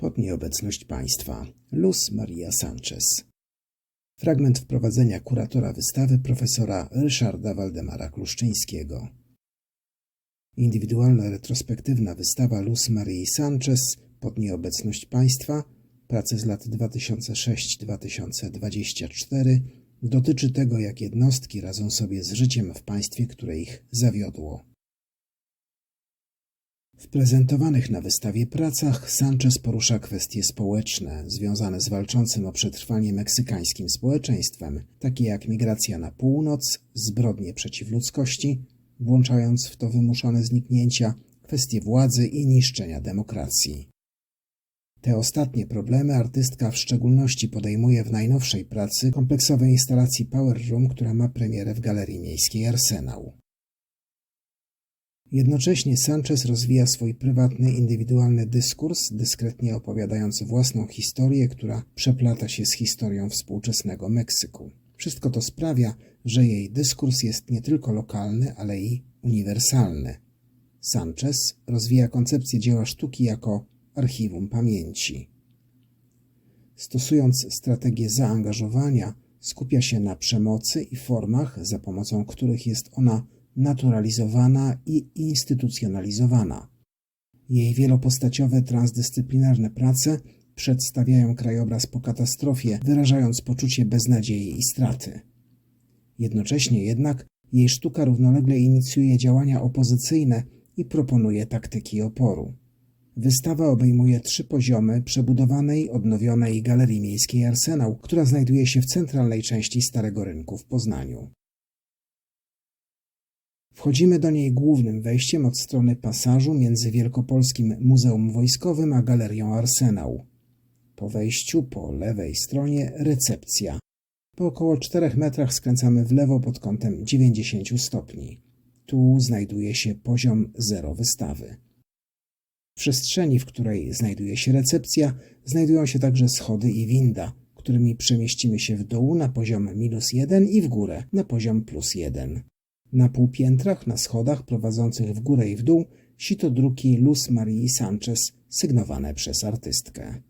pod nieobecność państwa. Luz Maria Sanchez. Fragment wprowadzenia kuratora wystawy profesora Ryszarda Waldemara Kluszczyńskiego. Indywidualna retrospektywna wystawa Luz Marii Sanchez pod nieobecność państwa, prace z lat 2006-2024, dotyczy tego, jak jednostki radzą sobie z życiem w państwie, które ich zawiodło. W prezentowanych na wystawie pracach Sanchez porusza kwestie społeczne związane z walczącym o przetrwanie meksykańskim społeczeństwem, takie jak migracja na północ, zbrodnie przeciw ludzkości, włączając w to wymuszone zniknięcia, kwestie władzy i niszczenia demokracji. Te ostatnie problemy artystka w szczególności podejmuje w najnowszej pracy kompleksowej instalacji Power Room, która ma premierę w Galerii Miejskiej Arsenał. Jednocześnie Sanchez rozwija swój prywatny, indywidualny dyskurs, dyskretnie opowiadając własną historię, która przeplata się z historią współczesnego Meksyku. Wszystko to sprawia, że jej dyskurs jest nie tylko lokalny, ale i uniwersalny. Sanchez rozwija koncepcję dzieła sztuki jako archiwum pamięci. Stosując strategię zaangażowania, skupia się na przemocy i formach, za pomocą których jest ona naturalizowana i instytucjonalizowana. Jej wielopostaciowe, transdyscyplinarne prace przedstawiają krajobraz po katastrofie, wyrażając poczucie beznadziei i straty. Jednocześnie jednak jej sztuka równolegle inicjuje działania opozycyjne i proponuje taktyki oporu. Wystawa obejmuje trzy poziomy przebudowanej, odnowionej Galerii Miejskiej Arsenał, która znajduje się w centralnej części Starego Rynku w Poznaniu. Wchodzimy do niej głównym wejściem od strony pasażu między Wielkopolskim Muzeum Wojskowym a Galerią Arsenał. Po wejściu po lewej stronie recepcja. Po około 4 metrach skręcamy w lewo pod kątem 90 stopni. Tu znajduje się poziom zero wystawy. W przestrzeni, w której znajduje się recepcja, znajdują się także schody i winda, którymi przemieścimy się w dół na poziom minus 1 i w górę na poziom plus 1. Na półpiętrach, na schodach prowadzących w górę i w dół sito druki Luz Marii Sanchez sygnowane przez artystkę.